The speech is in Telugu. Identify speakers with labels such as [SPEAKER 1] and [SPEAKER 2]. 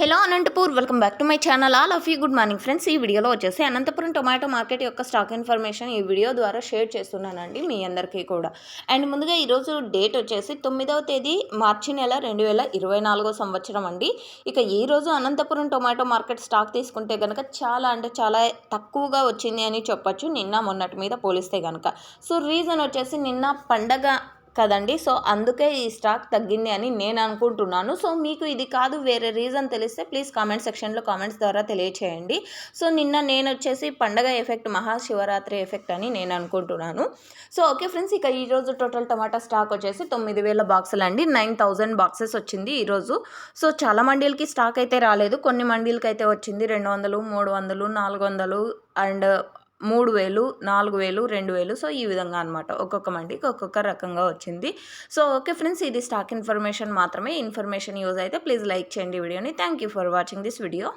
[SPEAKER 1] Hello Anantapur welcome back to my channel. All of you good morning friends. ఈ వీడియోలో వచ్చేసి అనంతపురం టొమాటో మార్కెట్ యొక్క స్టాక్ ఇన్ఫర్మేషన్ ఈ వీడియో ద్వారా షేర్ చేస్తున్నానండి మీ అందరికీ కూడా. అండ్ ముందుగా ఈరోజు డేట్ వచ్చేసి తొమ్మిదవ తేదీ మార్చి నెల రెండు వేల ఇరవై నాలుగో సంవత్సరం అండి. ఇక ఈ రోజు అనంతపురం టొమాటో మార్కెట్ స్టాక్ తీసుకుంటే కనుక చాలా అంటే చాలా తక్కువగా వచ్చింది అని చెప్పొచ్చు. నిన్న మొన్నటి మీద పోలిస్తే కనుక సో రీజన్ వచ్చేసి నిన్న పండగ కదండి. సో అందుకే ఈ స్టాక్ తగ్గింది అని నేను అనుకుంటున్నాను. సో మీకు ఇది కాదు వేరే రీజన్ తెలిస్తే ప్లీజ్ కామెంట్ సెక్షన్లో కామెంట్స్ ద్వారా తెలియచేయండి. సో నిన్న నేను వచ్చేసి పండగ ఎఫెక్ట్ మహాశివరాత్రి ఎఫెక్ట్ అని నేను అనుకుంటున్నాను. సో ఓకే ఫ్రెండ్స్ ఇక ఈరోజు టోటల్ టమాటా స్టాక్ వచ్చేసి తొమ్మిది వేల బాక్సులు అండి. నైన్ థౌజండ్ బాక్సెస్ వచ్చింది ఈరోజు సో చాలా మండీలకి స్టాక్ అయితే రాలేదు. కొన్ని మండీలకి అయితే వచ్చింది రెండు వందలు మూడు వందలు నాలుగు వందలు అండ్ మూడు వేలు నాలుగు వేలు రెండు వేలు. సో ఈ విధంగా అనమాట ఒక్కొక్క మండికి ఒక్కొక్క రకంగా వచ్చింది. సో ఓకే ఫ్రెండ్స్ ఇది స్టాక్ ఇన్ఫర్మేషన్ మాత్రమే. ఇన్ఫర్మేషన్ యూజ్ అయితే ప్లీజ్ లైక్ చేయండి వీడియోని. Thank you for watching this video.